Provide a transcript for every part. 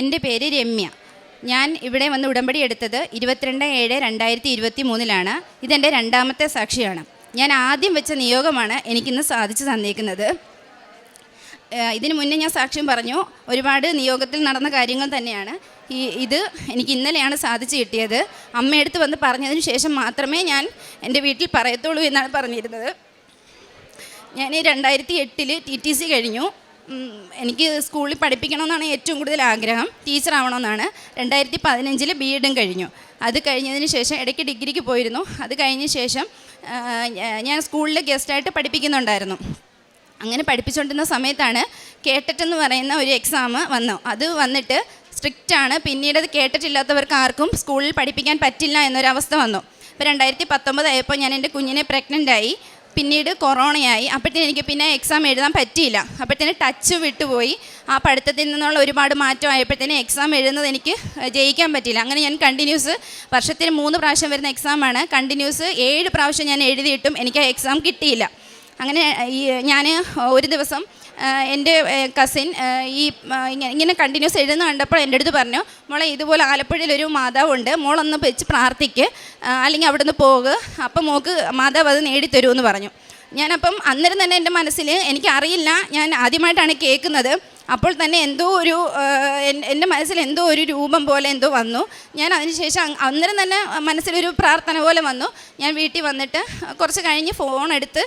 എന്റെ പേര് രമ്യ. ഞാൻ ഇവിടെ വന്ന് ഉടമ്പടി എടുത്തത് ഇരുപത്തിരണ്ട് ഏഴ് രണ്ടായിരത്തി ഇരുപത്തി മൂന്നിലാണ് ഇതെന്റെ രണ്ടാമത്തെ സാക്ഷിയാണ്. ഞാൻ ആദ്യം വെച്ച നിയോഗമാണ് എനിക്കിന്ന് സാധിച്ചു തന്നേക്കുന്നത്. ഇതിനു മുന്നേ ഞാൻ സാക്ഷ്യം പറഞ്ഞു ഒരുപാട് നിയോഗത്തിൽ നടന്ന കാര്യങ്ങൾ തന്നെയാണ്. ഈ ഇത് എനിക്ക് ഇന്നലെയാണ് സാധിച്ചു കിട്ടിയത്. അമ്മയെടുത്ത് വന്ന് പറഞ്ഞതിന് ശേഷം മാത്രമേ ഞാൻ എന്റെ വീട്ടിൽ പറയത്തുള്ളൂ എന്നാണ് പറഞ്ഞിരുന്നത്. ഞാൻ രണ്ടായിരത്തി എട്ടിൽ ടി ടി സി കഴിഞ്ഞു. എനിക്ക് സ്കൂളിൽ പഠിപ്പിക്കണമെന്നാണ് ഏറ്റവും കൂടുതൽ ആഗ്രഹം. ടീച്ചർ ആവണമെന്നാണ് രണ്ടായിരത്തി പതിനഞ്ചിൽ ബി എഡും കഴിഞ്ഞു. അത് കഴിഞ്ഞതിന് ശേഷം ഇടയ്ക്ക് ഡിഗ്രിക്ക് പോയിരുന്നു. അത് കഴിഞ്ഞ ശേഷം ഞാൻ സ്കൂളിൽ ഗസ്റ്റായിട്ട് പഠിപ്പിക്കുന്നുണ്ടായിരുന്നു. അങ്ങനെ പഠിപ്പിച്ചുകൊണ്ടിരുന്ന സമയത്താണ് കേട്ടറ്റ് എന്ന് പറയുന്ന ഒരു എക്സാം വന്നു. അത് വന്നിട്ട് സ്ട്രിക്റ്റ് ആണ്. പിന്നീട് അത് കേട്ടിട്ടില്ലാത്തവർക്ക് ആർക്കും സ്കൂളിൽ പഠിപ്പിക്കാൻ പറ്റില്ല എന്നൊരവസ്ഥ വന്നു. ഇപ്പോൾ രണ്ടായിരത്തി പത്തൊമ്പതായപ്പോൾ ഞാൻ എന്റെ കുഞ്ഞിനെ പ്രഗ്നന്റ് ആയി. പിന്നീട് കൊറോണയായി. അപ്പോഴത്തേന് എനിക്ക് പിന്നെ എക്സാം എഴുതാൻ പറ്റിയില്ല. അപ്പോഴത്തേന് ടച്ച് വിട്ടുപോയി. ആ പഠിത്തത്തിൽ നിന്നുള്ള ഒരുപാട് മാറ്റം ആയപ്പോഴത്തേന് എക്സാം എഴുതുന്നത് എനിക്ക് ജയിക്കാൻ പറ്റിയില്ല. അങ്ങനെ ഞാൻ കണ്ടിന്യൂസ് വർഷത്തിൽ മൂന്ന് പ്രാവശ്യം വരുന്ന എക്സാമാണ് കണ്ടിന്യൂസ് ഏഴ് പ്രാവശ്യം ഞാൻ എഴുതിയിട്ടും എനിക്ക് ആ എക്സാം കിട്ടിയില്ല. അങ്ങനെ ഈ ഞാൻ ഒരു ദിവസം എന്റെ കസിൻ ഈ ഇങ്ങനെ കണ്ടിന്യൂസ് എഴുതുന്ന കണ്ടപ്പോൾ എന്റെ അടുത്ത് പറഞ്ഞു മോളെ ഇതുപോലെ ആലപ്പുഴയിൽ ഒരു മാതാവുണ്ട് മോളൊന്ന് വെച്ച് പ്രാർത്ഥിക്ക് അല്ലെങ്കിൽ അവിടുന്ന് പോകുക അപ്പം മോക്ക് മാതാവ് അത് നേടിത്തരുമെന്ന് പറഞ്ഞു. ഞാനപ്പം അന്നേരം തന്നെ എന്റെ മനസ്സിൽ എനിക്കറിയില്ല ഞാൻ ആദ്യമായിട്ടാണ് കേൾക്കുന്നത്. അപ്പോൾ തന്നെ എന്തോ ഒരു എന്റെ മനസ്സിൽ എന്തോ ഒരു രൂപം പോലെ എന്തോ വന്നു. ഞാൻ അതിനുശേഷം അന്നേരം തന്നെ മനസ്സിലൊരു പ്രാർത്ഥന പോലെ വന്നു. ഞാൻ വീട്ടിൽ വന്നിട്ട് കുറച്ച് കഴിഞ്ഞ് ഫോൺ എടുത്ത്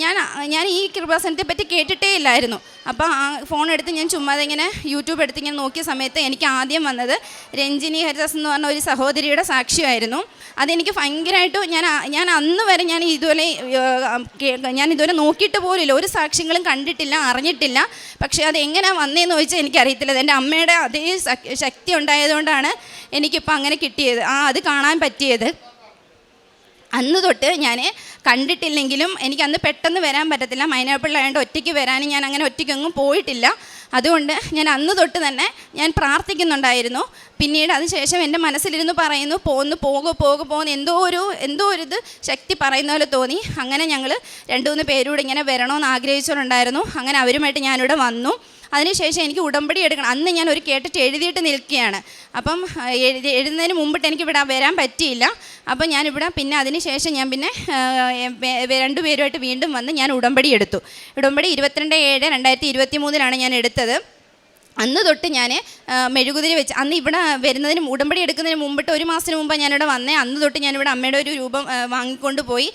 ഞാൻ ഞാൻ ഈ കൃപാസനത്തെ പറ്റി കേട്ടിട്ടേ ഇല്ലായിരുന്നു. അപ്പോൾ ആ ഫോൺ എടുത്ത് ഞാൻ ചുമ്മാതെ ഇങ്ങനെ യൂട്യൂബ് എടുത്ത് ഇങ്ങനെ നോക്കിയ സമയത്ത് എനിക്ക് ആദ്യം വന്നത് രഞ്ജിനി ഹരിദാസ് എന്ന് പറഞ്ഞ ഒരു സഹോദരിയുടെ സാക്ഷിയായിരുന്നു. അതെനിക്ക് ഭയങ്കരമായിട്ട് ഞാൻ ഞാൻ അന്ന് വരെ ഞാൻ ഇതുപോലെ ഞാൻ ഇതുവരെ നോക്കിയിട്ട് പോലില്ല ഒരു സാക്ഷ്യങ്ങളും കണ്ടിട്ടില്ല അറിഞ്ഞിട്ടില്ല. പക്ഷേ അത് എങ്ങനെയാണ് വന്നതെന്ന് ചോദിച്ചാൽ എനിക്കറിയത്തില്ല. എന്റെ അമ്മയുടെ അതേ ശക്- ശക്തി ഉണ്ടായതുകൊണ്ടാണ് എനിക്കിപ്പോൾ അങ്ങനെ കിട്ടിയത്. ആ അത് കാണാൻ പറ്റിയത്. അന്ന് തൊട്ട് ഞാൻ കണ്ടിട്ടില്ലെങ്കിലും എനിക്ക് അന്ന് പെട്ടെന്ന് വരാൻ പറ്റത്തില്ല. മൈനാപ്പിള്ളായതുകൊണ്ട് ഒറ്റയ്ക്ക് വരാനും ഞാൻ അങ്ങനെ ഒറ്റയ്ക്കൊന്നും പോയിട്ടില്ല. അതുകൊണ്ട് ഞാൻ അന്ന് തൊട്ട് തന്നെ ഞാൻ പ്രാർത്ഥിക്കുന്നുണ്ടായിരുന്നു. പിന്നീട് അതിനുശേഷം എന്റെ മനസ്സിലിരുന്ന് പറയുന്നു പോന്ന് പോകോ പോകോ പോകുന്ന എന്തോ ഒരു എന്തോ ഒരു ഇത് ശക്തി പറയുന്ന പോലെ തോന്നി. അങ്ങനെ ഞങ്ങൾ രണ്ടു മൂന്ന് പേരൂടെ ഇങ്ങനെ വരണമെന്ന് ആഗ്രഹിച്ചവരുണ്ടായിരുന്നു. അങ്ങനെ അവരുമായിട്ട് ഞാനിവിടെ വന്നു. അതിനുശേഷം എനിക്ക് ഉടമ്പടി എടുക്കണം. അന്ന് ഞാൻ ഒരു കേട്ടിട്ട് എഴുതിയിട്ട് നിൽക്കുകയാണ്. അപ്പം എഴുതി എഴുതുന്നതിന് മുമ്പിട്ട് എനിക്ക് ഇവിടെ വരാൻ പറ്റിയില്ല. അപ്പം ഞാനിവിടെ പിന്നെ അതിനുശേഷം ഞാൻ പിന്നെ രണ്ടുപേരുമായിട്ട് വീണ്ടും വന്ന് ഞാൻ ഉടമ്പടി എടുത്തു. ഉടമ്പടി ഇരുപത്തിരണ്ട് ഏഴ് രണ്ടായിരത്തി ഇരുപത്തി മൂന്നിലാണ് ഞാൻ എടുത്തത്. അന്ന് തൊട്ട് ഞാൻ മെഴുകുതിരി വെച്ച് അന്ന് ഇവിടെ വരുന്നതിന് ഉടമ്പടി എടുക്കുന്നതിന് മുമ്പിട്ട് ഒരു മാസത്തിന് മുമ്പ് ഞാനിവിടെ വന്നേ. അന്ന് തൊട്ട് ഞാനിവിടെ അമ്മയുടെ ഒരു രൂപം വാങ്ങിക്കൊണ്ട് പോയി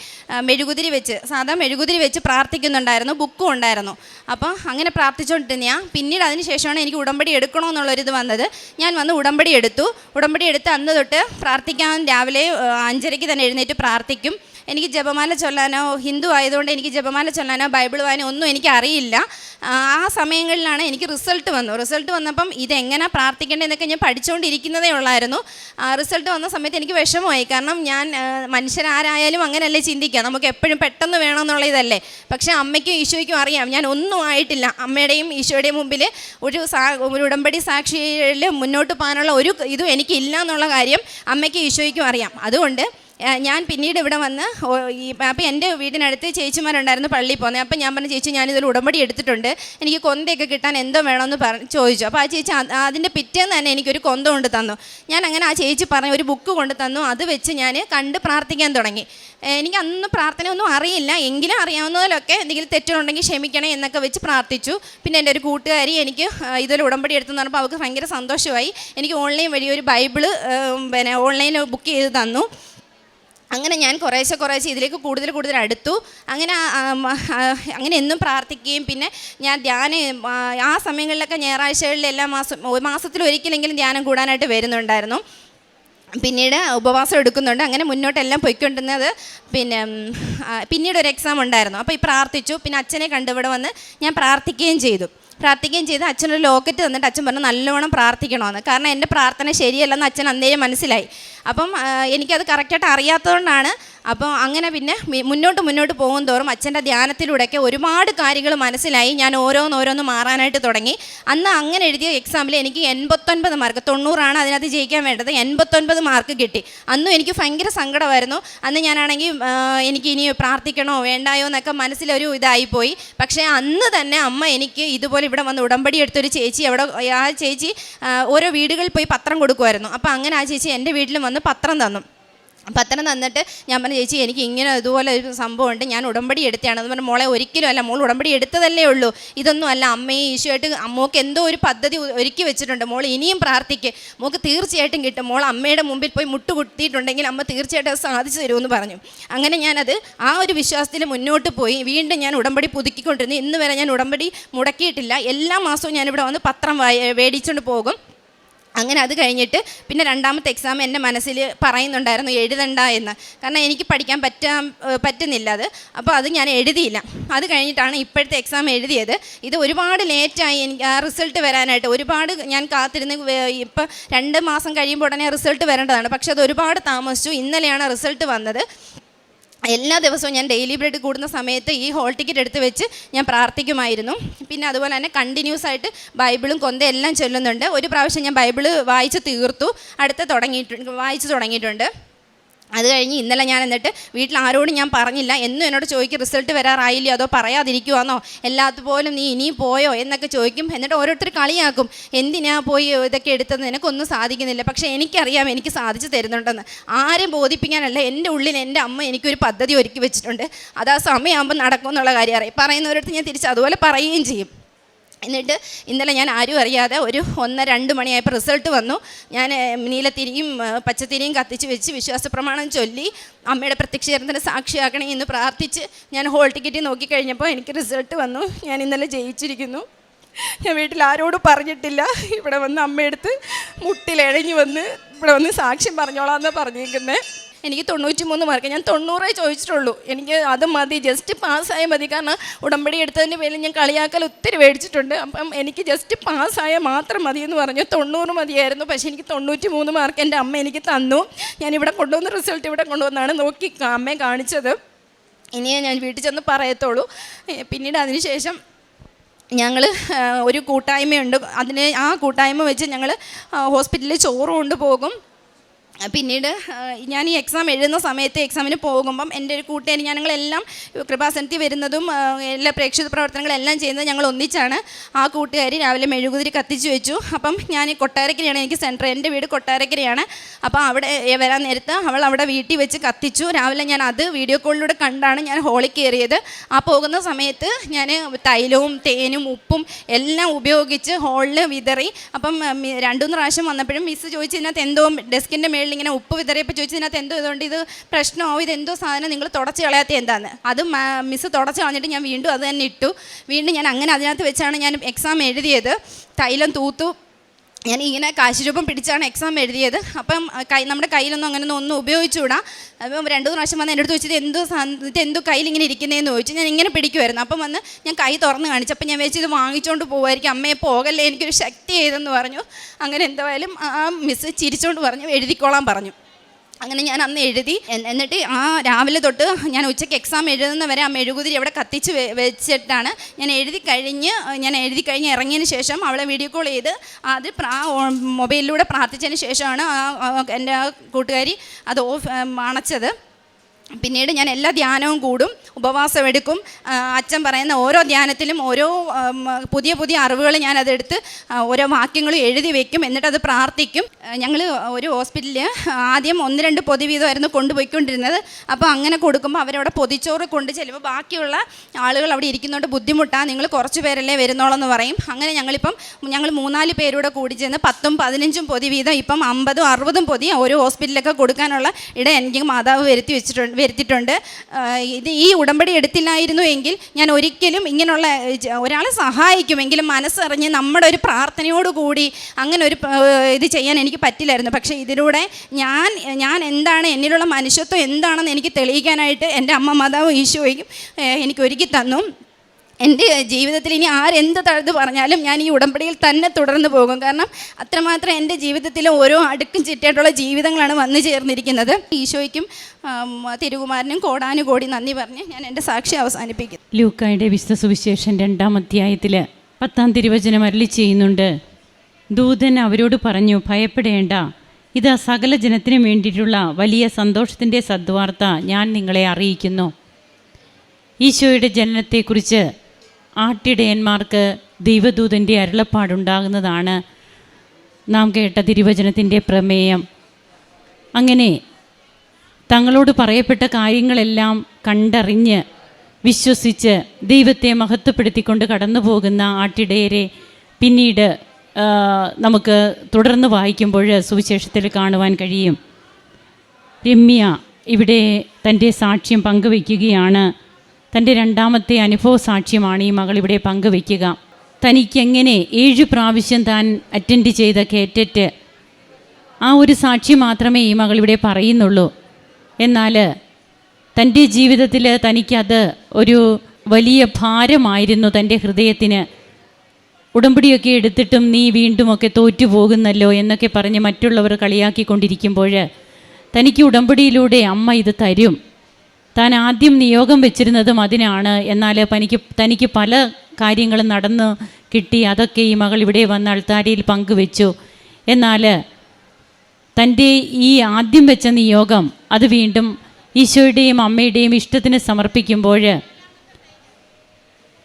മെഴുകുതിരി വെച്ച് സാധാ മെഴുകുതിരി വെച്ച് പ്രാർത്ഥിക്കുന്നുണ്ടായിരുന്നു ബുക്കും ഉണ്ടായിരുന്നു. അപ്പോൾ അങ്ങനെ പ്രാർത്ഥിച്ചുകൊണ്ടിരുന്ന പിന്നീട് അതിന് ശേഷമാണ് എനിക്ക് ഉടമ്പടി എടുക്കണമെന്നുള്ളൊരിത് വന്നത്. ഞാൻ വന്ന് ഉടമ്പടി എടുത്തു. ഉടമ്പടി എടുത്ത് അന്ന് തൊട്ട് പ്രാർത്ഥിക്കാൻ രാവിലെ അഞ്ചരയ്ക്ക് തന്നെ എഴുന്നേറ്റ് പ്രാർത്ഥിക്കും. എനിക്ക് ജപമാല ചൊല്ലാനോ ഹിന്ദു ആയതുകൊണ്ട് എനിക്ക് ജപമാല ചൊല്ലാനോ ബൈബിൾ വായനോ ഒന്നും എനിക്ക് അറിയില്ല. ആ സമയങ്ങളിലാണ് എനിക്ക് റിസൾട്ട് വന്നു. റിസൾട്ട് വന്നപ്പം ഇതെങ്ങനെ പ്രാർത്ഥിക്കേണ്ടതെന്നൊക്കെ ഞാൻ പഠിച്ചുകൊണ്ടിരിക്കുന്നതേ ഉള്ളായിരുന്നു. റിസൾട്ട് വന്ന സമയത്ത് എനിക്ക് വിഷമമായി. കാരണം ഞാൻ മനുഷ്യരാരായാലും അങ്ങനെയല്ലേ ചിന്തിക്കുക. നമുക്ക് എപ്പോഴും പെട്ടെന്ന് വേണമെന്നുള്ള ഇതല്ലേ പക്ഷേ അമ്മയ്ക്കും ഈശോയ്ക്കും അറിയാം. ഞാൻ ഒന്നും ആയിട്ടില്ല. അമ്മയുടെയും ഈശോയുടെയും മുമ്പിൽ ഒരു സാ ഒരു ഉടമ്പടി സാക്ഷിയിൽ മുന്നോട്ട് പോകാനുള്ള ഒരു ഇതും എനിക്കില്ല എന്നുള്ള കാര്യം അമ്മയ്ക്കും ഈശോയ്ക്കും അറിയാം. അതുകൊണ്ട് ഞാൻ പിന്നീട് ഇവിടെ വന്ന് ഈ അപ്പം എന്റെ വീടിനടുത്ത് ചേച്ചിമാരുണ്ടായിരുന്നു പള്ളിയിൽ പോകുന്നത് അപ്പം ഞാൻ പറഞ്ഞു ചേച്ചി ഞാനിതിൽ ഉടമ്പടി എടുത്തിട്ടുണ്ട്. എനിക്ക് കൊന്തയൊക്കെ കിട്ടാൻ എന്തോ വേണമെന്ന് പറഞ്ഞ് ചോദിച്ചു. അപ്പോൾ ആ ചേച്ചി അതിന്റെ പിറ്റേന്ന് തന്നെ എനിക്കൊരു കൊന്ത കൊണ്ട് തന്നു. ഞാൻ അങ്ങനെ ആ ചേച്ചി പറഞ്ഞ ഒരു ബുക്ക് കൊണ്ട് തന്നു. അത് വെച്ച് ഞാൻ കണ്ട് പ്രാർത്ഥിക്കാൻ തുടങ്ങി. എനിക്ക് അന്ന് പ്രാർത്ഥനയൊന്നും അറിയില്ല. എങ്കിലും അറിയാവുന്നതിലൊക്കെ എന്തെങ്കിലും തെറ്റുണ്ടെങ്കിൽ ക്ഷമിക്കണേ എന്നൊക്കെ വെച്ച് പ്രാർത്ഥിച്ചു. പിന്നെ എന്റെ ഒരു കൂട്ടുകാരി എനിക്ക് ഇതിൽ ഉടമ്പടി എടുത്തെന്ന് പറഞ്ഞപ്പോൾ അവൾക്ക് ഭയങ്കര സന്തോഷമായി. എനിക്ക് ഓൺലൈൻ വഴി ഒരു ബൈബിൾ പിന്നെ ഓൺലൈനിൽ ബുക്ക് ചെയ്ത് തന്നു. അങ്ങനെ ഞാൻ കുറേശ്ശെ കുറേശ്ശെ ഇതിലേക്ക് കൂടുതൽ കൂടുതൽ അടുത്തു. അങ്ങനെ അങ്ങനെ എന്നും പ്രാർത്ഥിക്കുകയും പിന്നെ ഞാൻ ധ്യാനം ആ, സമയങ്ങളിലൊക്കെ ഞായറാഴ്ചകളിൽ എല്ലാ മാസം മാസത്തിൽ ഒരിക്കലെങ്കിലും ധ്യാനം കൂടാനായിട്ട് വരുന്നുണ്ടായിരുന്നു. പിന്നീട് ഉപവാസം എടുക്കുന്നുണ്ട്. അങ്ങനെ മുന്നോട്ടെല്ലാം പൊയ്ക്കൊണ്ടിരുന്നത് പിന്നെ പിന്നീട് ഒരു എക്സാം ഉണ്ടായിരുന്നു. അപ്പോൾ ഈ പ്രാർത്ഥിച്ചു. പിന്നെ അച്ഛനെ കണ്ടുവിടെ വന്ന് ഞാൻ പ്രാർത്ഥിക്കുകയും ചെയ്തു. പ്രാർത്ഥിക്കുകയും ചെയ്ത് അച്ഛനൊരു ലോക്കറ്റ് തന്നിട്ട് അച്ഛൻ പറഞ്ഞു നല്ലോണം പ്രാർത്ഥിക്കണമെന്ന് കാരണം എന്റെ പ്രാർത്ഥന ശരിയല്ലെന്ന് അച്ഛൻ അന്നേരം മനസ്സിലായി. അപ്പം എനിക്കത് കറക്റ്റായിട്ട് അറിയാത്തതുകൊണ്ടാണ്. അപ്പം അങ്ങനെ പിന്നെ മുന്നോട്ട് മുന്നോട്ട് പോകും തോറും അച്ഛന്റെ ധ്യാനത്തിലൂടെയൊക്കെ ഒരുപാട് കാര്യങ്ങൾ മനസ്സിലായി. ഞാൻ ഓരോന്നോരോന്ന് മാറാനായിട്ട് തുടങ്ങി. അന്ന് അങ്ങനെ എഴുതിയ എക്സാമിൽ എനിക്ക് എൺപത്തൊൻപത് മാർക്ക് തൊണ്ണൂറാണ് അതിനകത്ത് ജയിക്കാൻ വേണ്ടത്. എൺപത്തൊൻപത് മാർക്ക് കിട്ടി. അന്നും എനിക്ക് ഭയങ്കര സങ്കടമായിരുന്നു. അന്ന് ഞാനാണെങ്കിൽ എനിക്ക് ഇനി പ്രാർത്ഥിക്കണോ വേണ്ടായോ എന്നൊക്കെ മനസ്സിലൊരു ഇതായിപ്പോയി. പക്ഷേ അന്ന് തന്നെ അമ്മ എനിക്ക് ഇതുപോലെ ഇവിടെ വന്ന് ഉടമ്പടി എടുത്തൊരു ചേച്ചി അവിടെ ആ ചേച്ചി ഓരോ വീടുകളിൽ പോയി പത്രം കൊടുക്കുമായിരുന്നു. അപ്പോൾ അങ്ങനെ ആ ചേച്ചി എന്റെ വീട്ടിലും വന്ന് പത്രം തന്നു. പത്രം തന്നിട്ട് ഞാൻ പറഞ്ഞു ചേച്ചി എനിക്ക് ഇങ്ങനെ ഇതുപോലെ ഒരു സംഭവമുണ്ട്. ഞാൻ ഉടമ്പടി എടുത്തതാണ്. എന്ന് പറഞ്ഞു മോളെ ഒരിക്കലും അല്ല. മോൾ ഉടമ്പടി എടുത്തതല്ലേ ഉള്ളൂ. ഇതൊന്നും അല്ല. അമ്മയും ഈശോയായിട്ട് അമ്മയ്ക്ക് എന്തോ ഒരു പദ്ധതി ഒരുക്കി വെച്ചിട്ടുണ്ട്. മോൾ ഇനിയും പ്രാർത്ഥിക്ക്. മോൾക്ക് തീർച്ചയായിട്ടും കിട്ടും. മോൾ അമ്മയുടെ മുമ്പിൽ പോയി മുട്ടുകുത്തിയിട്ടുണ്ടെങ്കിൽ അമ്മ തീർച്ചയായിട്ടും അത് സാധിച്ചു തരുമെന്ന് പറഞ്ഞു. അങ്ങനെ ഞാനത് ആ ഒരു വിശ്വാസത്തിൽ മുന്നോട്ട് പോയി. വീണ്ടും ഞാൻ ഉടമ്പടി പുതുക്കിക്കൊണ്ടിരുന്നു. ഇന്ന് വരെ ഞാൻ ഉടമ്പടി മുടക്കിയിട്ടില്ല. എല്ലാ മാസവും ഞാനിവിടെ വന്ന് പത്രം വായ മേടിച്ചുകൊണ്ട് പോകും. അങ്ങനെ അത് കഴിഞ്ഞിട്ട് പിന്നെ രണ്ടാമത്തെ എക്സാം എന്റെ മനസ്സിൽ പറയുന്നുണ്ടായിരുന്നു എഴുതണ്ട എന്ന്. കാരണം എനിക്ക് പഠിക്കാൻ പറ്റാൻ പറ്റുന്നില്ല അത്. അപ്പോൾ അത് ഞാൻ എഴുതിയില്ല. അത് കഴിഞ്ഞിട്ടാണ് ഇപ്പോഴത്തെ എക്സാം എഴുതിയത്. ഇത് ഒരുപാട് ലേറ്റായി എനിക്ക് ആ റിസൾട്ട് വരാനായിട്ട്. ഒരുപാട് ഞാൻ കാത്തിരുന്ന് ഇപ്പം രണ്ട് മാസം കഴിയുമ്പോൾ ഉടനെ റിസൾട്ട് വരേണ്ടതാണ്. പക്ഷേ അത് ഒരുപാട് താമസിച്ചു. ഇന്നലെയാണ് റിസൾട്ട് വന്നത്. എല്ലാ ദിവസവും ഞാൻ ഡെയിലി ബ്രെഡ് കൂടുന്ന സമയത്ത് ഈ ഹോൾ ടിക്കറ്റ് എടുത്ത് വെച്ച് ഞാൻ പ്രാർത്ഥിക്കുമായിരുന്നു. പിന്നെ അതുപോലെ തന്നെ കണ്ടിന്യൂസ് ആയിട്ട് ബൈബിളും കൊന്ത എല്ലാം ചൊല്ലുന്നുണ്ട്. ഒരു പ്രാവശ്യം ഞാൻ ബൈബിൾ വായിച്ച് തീർത്തു. അടുത്ത തുടങ്ങിയിട്ടുണ്ട് വായിച്ച് തുടങ്ങിയിട്ടുണ്ട്. അത് കഴിഞ്ഞ് ഇന്നലെ ഞാൻ എന്നിട്ട് വീട്ടിൽ ആരോടും ഞാൻ പറഞ്ഞില്ല. എന്നും എന്നോട് ചോദിക്കും റിസൾട്ട് വരാറായില്ലയോ അതോ പറയാതിരിക്കുവാന്നോ? എല്ലാത്തുപോലും നീ ഇനിയും പോയോ? എന്നൊക്കെ ചോദിക്കും. എന്നിട്ട് ഓരോരുത്തർ കളിയാക്കും. എന്തിനാ പോയി ഇതൊക്കെ എടുത്തത്? നിനക്കൊന്നും സാധിക്കുന്നില്ല. പക്ഷേ എനിക്കറിയാം എനിക്ക് സാധിച്ചു തരുന്നുണ്ടെന്ന്. ആരും ബോധിപ്പിക്കാനല്ല. എന്റെ ഉള്ളിൽ എന്റെ അമ്മ എനിക്കൊരു പദ്ധതി ഒരുക്കി വെച്ചിട്ടുണ്ട്. അത് ആ സമയമാകുമ്പോൾ നടക്കും എന്നുള്ള കാര്യം അറിയാം. പറയുന്നവരടുത്ത് ഞാൻ തിരിച്ച് അതുപോലെ പറയുകയും ചെയ്യും. എന്നിട്ട് ഇന്നലെ ഞാൻ ആരും അറിയാതെ ഒരു ഒന്ന് രണ്ട് മണിയായപ്പോൾ റിസൾട്ട് വന്നു. ഞാൻ നീലത്തിരിയും പച്ചത്തിരിയും കത്തിച്ച് വെച്ച് വിശ്വാസ പ്രമാണം ചൊല്ലി അമ്മയുടെ പ്രത്യക്ഷീകരണത്തിന് സാക്ഷിയാക്കണേ എന്ന് പ്രാർത്ഥിച്ച് ഞാൻ ഹോൾ ടിക്കറ്റ് നോക്കിക്കഴിഞ്ഞപ്പോൾ എനിക്ക് റിസൾട്ട് വന്നു. ഞാൻ ഇന്നലെ ജയിച്ചിരിക്കുന്നു. ഞാൻ വീട്ടിൽ ആരോടും പറഞ്ഞിട്ടില്ല. ഇവിടെ വന്ന് അമ്മയെടുത്ത് മുട്ടിലിഴഞ്ഞു വന്ന് ഇവിടെ വന്ന് സാക്ഷ്യം പറഞ്ഞോളാന്ന് പറഞ്ഞേക്കുന്നത് എനിക്ക് തൊണ്ണൂറ്റി മൂന്ന് മാർക്ക് ഞാൻ തൊണ്ണൂറേ ചോദിച്ചിട്ടുള്ളൂ. എനിക്ക് അത് മതി. ജസ്റ്റ് പാസ്സായാൽ മതി. കാരണം ഉടമ്പടി എടുത്തതിന്റെ പേരിൽ ഞാൻ കളിയാക്കൽ ഒത്തിരി മേടിച്ചിട്ടുണ്ട്. അപ്പം എനിക്ക് ജസ്റ്റ് പാസ്സായാൽ മാത്രം മതി എന്ന് പറഞ്ഞു. തൊണ്ണൂറ് മതിയായിരുന്നു. പക്ഷേ എനിക്ക് തൊണ്ണൂറ്റി മൂന്ന് മാർക്ക് എന്റെ അമ്മ എനിക്ക് തന്നു. ഞാൻ ഇവിടെ കൊണ്ടുവന്ന റിസൾട്ട് ഇവിടെ കൊണ്ടുവന്നാണ് നോക്കി അമ്മയെ കാണിച്ചത്. ഇനിയേ ഞാൻ വീട്ടിൽ ചെന്ന് പറയത്തുള്ളൂ. പിന്നീട് അതിനുശേഷം ഞങ്ങൾ ഒരു കൂട്ടായ്മയുണ്ട്. അതിന് ആ കൂട്ടായ്മ വെച്ച് ഞങ്ങൾ ഹോസ്പിറ്റലിൽ ചോറ് കൊണ്ടുപോകും. പിന്നീട് ഞാൻ ഈ എക്സാം എഴുതുന്ന സമയത്ത് എക്സാമിന് പോകുമ്പം എന്റെ ഒരു കൂട്ടുകാരി ഞങ്ങളെല്ലാം കൃപാസനത്തിൽ വരുന്നതും എല്ലാ പ്രേക്ഷിത പ്രവർത്തനങ്ങളെല്ലാം ചെയ്യുന്നത് ഞങ്ങൾ ഒന്നിച്ചാണ്. ആ കൂട്ടുകാരി രാവിലെ മെഴുകുതിരി കത്തിച്ചു വെച്ചു. അപ്പം ഞാൻ കൊട്ടാരക്കരയാണ് എനിക്ക് സെന്റർ എന്റെ വീട് കൊട്ടാരക്കരയാണ്. അപ്പം അവിടെ വരാൻ നേരത്ത് അവൾ അവിടെ വീട്ടിൽ വെച്ച് കത്തിച്ചു. രാവിലെ ഞാൻ അത് വീഡിയോ കോളിലൂടെ കണ്ടാണ് ഞാൻ ഹോളിൽ കയറിയത്. ആ പോകുന്ന സമയത്ത് ഞാൻ തൈലവും തേനും ഉപ്പും എല്ലാം ഉപയോഗിച്ച് ഹോളിൽ വിതറി. അപ്പം രണ്ടു മൂന്ന് പ്രാവശ്യം വന്നപ്പോഴും മിസ്സ് ചോദിച്ചു ഇതിനകത്ത് എന്തോ ഡെസ്കിന്റെ മേളിൽ ഇങ്ങനെ ഉപ്പ് വിതറിയപ്പോൾ ചോദിച്ചു ഇതിനകത്ത് എന്തോ ഇതുകൊണ്ട് ഇത് പ്രശ്നമാവും ഇതെന്തോ സാധനം നിങ്ങൾ തുടച്ച് കളയാത്ത എന്താന്ന്. അത് മിസ് തുടച്ച് കളഞ്ഞിട്ട് ഞാൻ വീണ്ടും അത് തന്നെ ഇട്ടു. വീണ്ടും ഞാൻ അങ്ങനെ അതിനകത്ത് വെച്ചാണ് ഞാൻ എക്സാം എഴുതിയത്. തൈലം തൂത്തു ഞാൻ ഇങ്ങനെ കാശുരൂപം പിടിച്ചാണ് എക്സാം എഴുതിയത്. അപ്പം കൈ നമ്മുടെ കയ്യിലൊന്നും അങ്ങനെ ഒന്നും ഉപയോഗിച്ചുകൂടാ. അപ്പം രണ്ടു മൂന്ന് പ്രാവശ്യം വന്ന് എന്റെ അടുത്ത് ചോദിച്ചത് എന്തോ എന്നിട്ട് എന്തോ കയ്യിൽ ഇങ്ങനെ ഇരിക്കുന്നതെന്ന് ചോദിച്ചു. ഞാൻ ഇങ്ങനെ പിടിക്കുമായിരുന്നു അപ്പം വന്ന് ഞാൻ കൈ തുറന്ന് കാണിച്ചു. അപ്പം ഞാൻ വെച്ച് ഇത് വാങ്ങിച്ചുകൊണ്ട് പോകുമായിരിക്കും അമ്മയെ പോകല്ലേ എനിക്കൊരു ശക്തി ചെയ്തെന്ന് പറഞ്ഞു. അങ്ങനെ എന്തായാലും ആ മിസ് ചിരിച്ചുകൊണ്ട് പറഞ്ഞു എഴുതിക്കോളാൻ പറഞ്ഞു. അങ്ങനെ ഞാൻ അന്ന് എഴുതി. എന്നിട്ട് ആ രാവിലെ തൊട്ട് ഞാൻ ഉച്ചയ്ക്ക് എക്സാം എഴുതുന്ന വരെ ആ മെഴുകുതിരി അവിടെ കത്തിച്ച് വെച്ചിട്ടാണ് ഞാൻ എഴുതി കഴിഞ്ഞ് ഞാൻ എഴുതി കഴിഞ്ഞ് ഇറങ്ങിയതിന് ശേഷം അവളെ വീഡിയോ കോൾ ചെയ്ത് അത് ആ മൊബൈലിലൂടെ പ്രാർത്ഥിച്ചതിന് ശേഷമാണ് എന്റെ ആ കൂട്ടുകാരി അത് ഓഫ് അണച്ചത്. പിന്നീട് ഞാൻ എല്ലാ ധ്യാനവും കൂടും ഉപവാസം എടുക്കും. അച്ഛൻ പറയുന്ന ഓരോ ധ്യാനത്തിലും ഓരോ പുതിയ പുതിയ അറിവുകൾ ഞാൻ അതെടുത്ത് ഓരോ വാക്യങ്ങളും എഴുതി വെക്കും എന്നിട്ട് അത് പ്രാർത്ഥിക്കും. ഞങ്ങൾ ഒരു ഹോസ്പിറ്റലിൽ ആദ്യം ഒന്ന് രണ്ട് പൊതി വീതമായിരുന്നു കൊണ്ടുപോയിക്കൊണ്ടിരുന്നത്. അപ്പോൾ അങ്ങനെ കൊടുക്കുമ്പോൾ അവരവിടെ പൊതിച്ചോറ് കൊണ്ട് ചെല്ലുമ്പോൾ ബാക്കിയുള്ള ആളുകൾ അവിടെ ഇരിക്കുന്നതുകൊണ്ട് ബുദ്ധിമുട്ടാണ് നിങ്ങൾ കുറച്ച് പേരല്ലേ വരുന്നോളെന്ന് പറയും. അങ്ങനെ ഞങ്ങളിപ്പം ഞങ്ങൾ മൂന്നാൽ പേരൂടെ കൂടി ചെന്ന് പത്തും പതിനഞ്ചും പൊതി വീതം ഇപ്പം അമ്പതും അറുപതും പൊതി ഓരോ ഹോസ്പിറ്റലിലൊക്കെ കൊടുക്കാനുള്ള ഇട എനിക്ക് മാതാവ് വരുത്തി വെച്ചിട്ടുണ്ട്. വരുത്തിയിട്ടുണ്ട്. ഇത് ഈ ഉടമ്പടി എടുത്തില്ലായിരുന്നു എങ്കിൽ ഞാൻ ഒരിക്കലും ഇങ്ങനെയുള്ള ഒരാളെ സഹായിക്കുമെങ്കിലും മനസ്സറിഞ്ഞ് നമ്മുടെ ഒരു പ്രാർത്ഥനയോടുകൂടി അങ്ങനെ ഒരു ഇത് ചെയ്യാൻ എനിക്ക് പറ്റില്ലായിരുന്നു. പക്ഷേ ഇതിലൂടെ ഞാൻ ഞാൻ എന്താണ് എന്നിലുള്ള മനുഷ്യത്വം എന്താണെന്ന് എനിക്ക് തെളിയിക്കാനായിട്ട് എന്റെ അമ്മ മാതാവും ഈശോയും എനിക്ക് ഒരുക്കി തന്നു. എന്റെ ജീവിതത്തിൽ ഇനി ആരെന്ത് തഴുത് പറഞ്ഞാലും ഞാൻ ഈ ഉടമ്പടിയിൽ തന്നെ തുടർന്ന് പോകും. കാരണം അത്രമാത്രം എന്റെ ജീവിതത്തിൽ ഓരോ അടുക്കും ചിറ്റായിട്ടുള്ള ജീവിതങ്ങളാണ് വന്നു ചേർന്നിരിക്കുന്നത്. ഈശോയ്ക്കും തിരുകുമാരനും തിരുകുമാരനും കോടാനുകോടി നന്ദി പറഞ്ഞ് ഞാൻ എന്റെ സാക്ഷി അവസാനിപ്പിക്കും ലൂക്കായുടെ വിശുദ്ധ സുവിശേഷം രണ്ടാം അധ്യായത്തിൽ പത്താം തിരുവചനം അരളി ചെയ്യുന്നുണ്ട്. ദൂതൻ അവരോട് പറഞ്ഞു ഭയപ്പെടേണ്ട. ഇത് സകല ജനത്തിനും വേണ്ടിയിട്ടുള്ള വലിയ സന്തോഷത്തിന്റെ സദ്വാർത്ത ഞാൻ നിങ്ങളെ അറിയിക്കുന്നു. ഈശോയുടെ ജനനത്തെക്കുറിച്ച് ആട്ടിടയന്മാർക്ക് ദൈവദൂതന്റെ അരുളപ്പാടുണ്ടാകുന്നതാണ് നാം കേട്ട തിരുവചനത്തിന്റെ പ്രമേയം. അങ്ങനെ തങ്ങളോട് പറയപ്പെട്ട കാര്യങ്ങളെല്ലാം കണ്ടറിഞ്ഞ് വിശ്വസിച്ച് ദൈവത്തെ മഹത്വപ്പെടുത്തിക്കൊണ്ട് കടന്നു പോകുന്ന ആട്ടിടയരെ പിന്നീട് നമുക്ക് തുടർന്ന് വായിക്കുമ്പോൾ സുവിശേഷത്തിൽ കാണുവാൻ കഴിയും. രമ്യ ഇവിടെ തന്റെ സാക്ഷ്യം പങ്കുവയ്ക്കുകയാണ്. തന്റെ രണ്ടാമത്തെ അനുഭവ സാക്ഷ്യമാണ് ഈ മകൾ ഇവിടെ പങ്കുവയ്ക്കുക. തനിക്കെങ്ങനെ ഏഴ് പ്രാവശ്യം താൻ അറ്റൻഡ് ചെയ്ത കേറ്ററ്റ് ആ ഒരു സാക്ഷി മാത്രമേ ഈ മകൾ ഇവിടെ പറയുന്നുള്ളൂ. എന്നാൽ തന്റെ ജീവിതത്തിൽ തനിക്കത് ഒരു വലിയ ഭാരമായിരുന്നു തന്റെ ഹൃദയത്തിന്. ഉടമ്പടിയൊക്കെ എടുത്തിട്ടും നീ വീണ്ടുമൊക്കെ തോറ്റു പോകുന്നല്ലോ എന്നൊക്കെ പറഞ്ഞ് മറ്റുള്ളവർ കളിയാക്കിക്കൊണ്ടിരിക്കുമ്പോൾ തനിക്ക് ഉടമ്പടിയിലൂടെ അമ്മ ഇത് തരും. താൻ ആദ്യം നിയോഗം വെച്ചിരുന്നതും അതിനാണ്. എന്നാൽ പനിക്ക് തനിക്ക് പല കാര്യങ്ങളും നടന്ന് കിട്ടി. അതൊക്കെ ഈ മകൾ ഇവിടെ വന്ന് അൾത്താരിയിൽ പങ്കുവെച്ചു. എന്നാൽ തന്റെ ഈ ആദ്യം വെച്ച നിയോഗം അത് വീണ്ടും ഈശോയുടെയും അമ്മയുടെയും ഇഷ്ടത്തിന് സമർപ്പിക്കുമ്പോൾ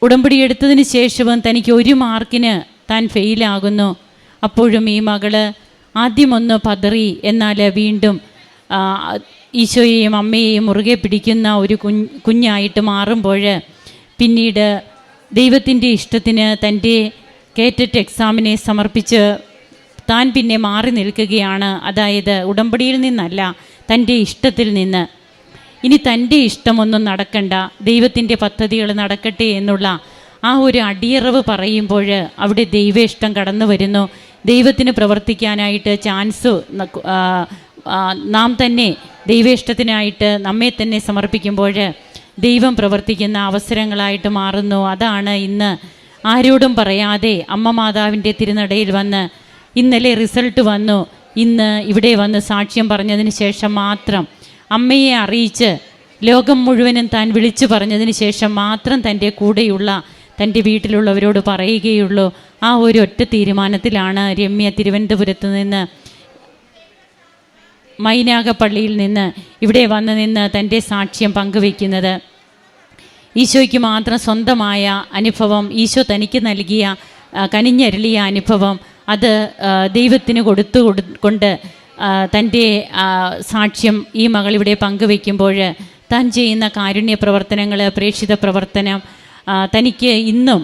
ഉടമ്പടി എടുത്തതിന് ശേഷവും തനിക്ക് ഒരു മാർക്കിന് താൻ ഫെയിലാകുന്നു. അപ്പോഴും ഈ മകൾ ആദ്യമൊന്ന് പതറി എന്നാൽ വീണ്ടും ഈശോയെയും അമ്മയെയും മുറുകെ പിടിക്കുന്ന ഒരു കുഞ്ഞ് കുഞ്ഞായിട്ട് മാറുമ്പോൾ പിന്നീട് ദൈവത്തിന്റെ ഇഷ്ടത്തിന് തന്റെ കേറ്ററ്റ് എക്സാമിനെ സമർപ്പിച്ച് താൻ പിന്നെ മാറി നിൽക്കുകയാണ്. അതായത് ഉടമ്പടിയിൽ നിന്നല്ല തന്റെ ഇഷ്ടത്തിൽ നിന്ന്. ഇനി തന്റെ ഇഷ്ടമൊന്നും നടക്കണ്ട. ദൈവത്തിന്റെ പദ്ധതികൾ നടക്കട്ടെ എന്നുള്ള ആ ഒരു അടിയറവ് പറയുമ്പോൾ അവിടെ ദൈവ ഇഷ്ടം കടന്നു വരുന്നു. ദൈവത്തിന് പ്രവർത്തിക്കാനായിട്ട് ചാൻസ് നാം തന്നെ ദൈവ ഇഷ്ടത്തിനായിട്ട് നമ്മെ തന്നെ സമർപ്പിക്കുമ്പോൾ ദൈവം പ്രവർത്തിക്കുന്ന അവസരങ്ങളായിട്ട് മാറുന്നു. അതാണ് ഇന്ന് ആരോടും പറയാതെ അമ്മ മാതാവിന്റെ തിരുനടയിൽ വന്ന് ഇന്നലെ റിസൾട്ട് വന്നു. ഇന്ന് ഇവിടെ വന്ന് സാക്ഷ്യം പറഞ്ഞതിന് ശേഷം മാത്രം അമ്മയെ അറിയിച്ച് ലോകം മുഴുവനും താൻ വിളിച്ചു പറഞ്ഞതിന് ശേഷം മാത്രം തന്റെ കൂടെയുള്ള തന്റെ വീട്ടിലുള്ളവരോട് പറയുകയുള്ളൂ. ആ ഒരു ഒറ്റ തീരുമാനത്തിലാണ് രമ്യ തിരുവനന്തപുരത്ത് നിന്ന് മൈനാഗപ്പള്ളിയിൽ നിന്ന് ഇവിടെ വന്ന് നിന്ന് തന്റെ സാക്ഷ്യം പങ്കുവയ്ക്കുന്നത്. ഈശോയ്ക്ക് മാത്രം സ്വന്തമായ അനുഭവം ഈശോ തനിക്ക് നൽകിയ കനിഞ്ഞരുളിയ അനുഭവം അത് ദൈവത്തിന് കൊടുത്തു കൊടു കൊണ്ട് തന്റെ സാക്ഷ്യം ഈ മകൾ ഇവിടെ പങ്കുവെക്കുമ്പോൾ താൻ ചെയ്യുന്ന കാരുണ്യ പ്രവർത്തനങ്ങൾ പ്രേക്ഷിത പ്രവർത്തനം തനിക്ക് ഇന്നും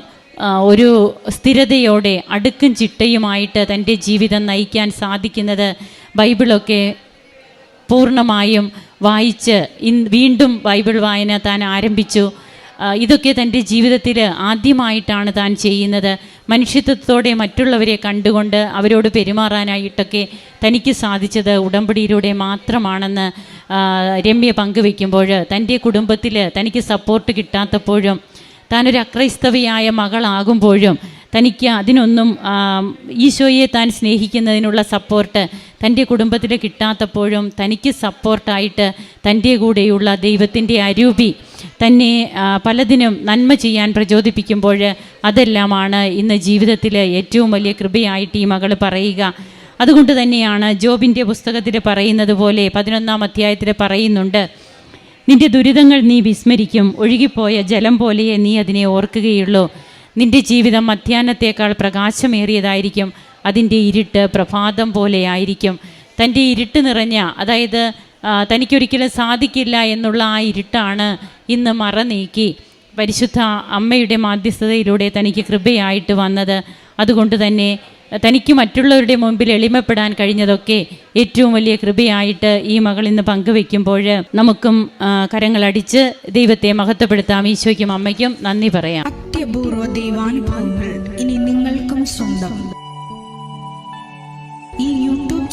ഒരു സ്ഥിരതയോടെ അടുക്കും ചിട്ടയുമായിട്ട് തന്റെ ജീവിതം നയിക്കാൻ സാധിക്കുന്നത് ബൈബിളൊക്കെ പൂർണമായും വായിച്ച് ഇൻ വീണ്ടും ബൈബിൾ വായന താൻ ആരംഭിച്ചു. ഇതൊക്കെ തന്റെ ജീവിതത്തിൽ ആദ്യമായിട്ടാണ് താൻ ചെയ്യുന്നത്. മനുഷ്യത്വത്തോടെ മറ്റുള്ളവരെ കണ്ടുകൊണ്ട് അവരോട് പെരുമാറാനായിട്ടൊക്കെ തനിക്ക് സാധിച്ചത് ഉടമ്പടിയിലൂടെ മാത്രമാണെന്ന് രമ്യ പങ്കുവെക്കുമ്പോൾ തന്റെ കുടുംബത്തിൽ തനിക്ക് സപ്പോർട്ട് കിട്ടാത്തപ്പോഴും താനൊരു അക്രൈസ്തവയായ മകളാകുമ്പോഴും തനിക്ക് അതിനൊന്നും ഈശോയെ താൻ സ്നേഹിക്കുന്നതിനുള്ള സപ്പോർട്ട് തന്റെ കുടുംബത്തിൽ കിട്ടാത്തപ്പോഴും തനിക്ക് സപ്പോർട്ടായിട്ട് തന്റെ കൂടെയുള്ള ദൈവത്തിന്റെ അരൂപി തന്നെ പലതിനും നന്മ ചെയ്യാൻ പ്രചോദിപ്പിക്കുമ്പോൾ അതെല്ലാമാണ് ഇന്ന് ജീവിതത്തിൽ ഏറ്റവും വലിയ കൃപയായിട്ട് ഈ മകൾ പറയുക. അതുകൊണ്ട് തന്നെയാണ് ജോബിന്റെ പുസ്തകത്തിൽ പറയുന്നത് പോലെ പതിനൊന്നാം അധ്യായത്തിൽ പറയുന്നുണ്ട് നിന്റെ ദുരിതങ്ങൾ നീ വിസ്മരിക്കും ഒഴുകിപ്പോയ ജലം പോലെയേ നീ അതിനെ ഓർക്കുകയുള്ളൂ. നിന്റെ ജീവിതം മധ്യാഹ്നത്തേക്കാൾ പ്രകാശമേറിയതായിരിക്കും. അതിന്റെ ഇരുട്ട് പ്രഭാതം പോലെ ആയിരിക്കും. തന്റെ ഇരുട്ട് നിറഞ്ഞ അതായത് തനിക്കൊരിക്കലും സാധിക്കില്ല എന്നുള്ള ആ ഇരുട്ടാണ് ഇന്ന് മറ നീക്കി പരിശുദ്ധ അമ്മയുടെ മാധ്യസ്ഥതയിലൂടെ തനിക്ക് കൃപയായിട്ട് വന്നത്. അതുകൊണ്ട് തന്നെ തനിക്ക് മറ്റുള്ളവരുടെ മുമ്പിൽ എളിമപ്പെടാൻ കഴിഞ്ഞതൊക്കെ ഏറ്റവും വലിയ കൃപയായിട്ട് ഈ മകൾ ഇന്ന് പങ്കുവെക്കുമ്പോൾ നമുക്കും കരങ്ങളടിച്ച് ദൈവത്തെ മഹത്വപ്പെടുത്താം. ഈശോയ്ക്കും അമ്മയ്ക്കും നന്ദി പറയാം. അത്യപൂർവ ദൈവാനുഭവങ്ങൾ ഇനി നിങ്ങൾക്കും സ്വന്തം.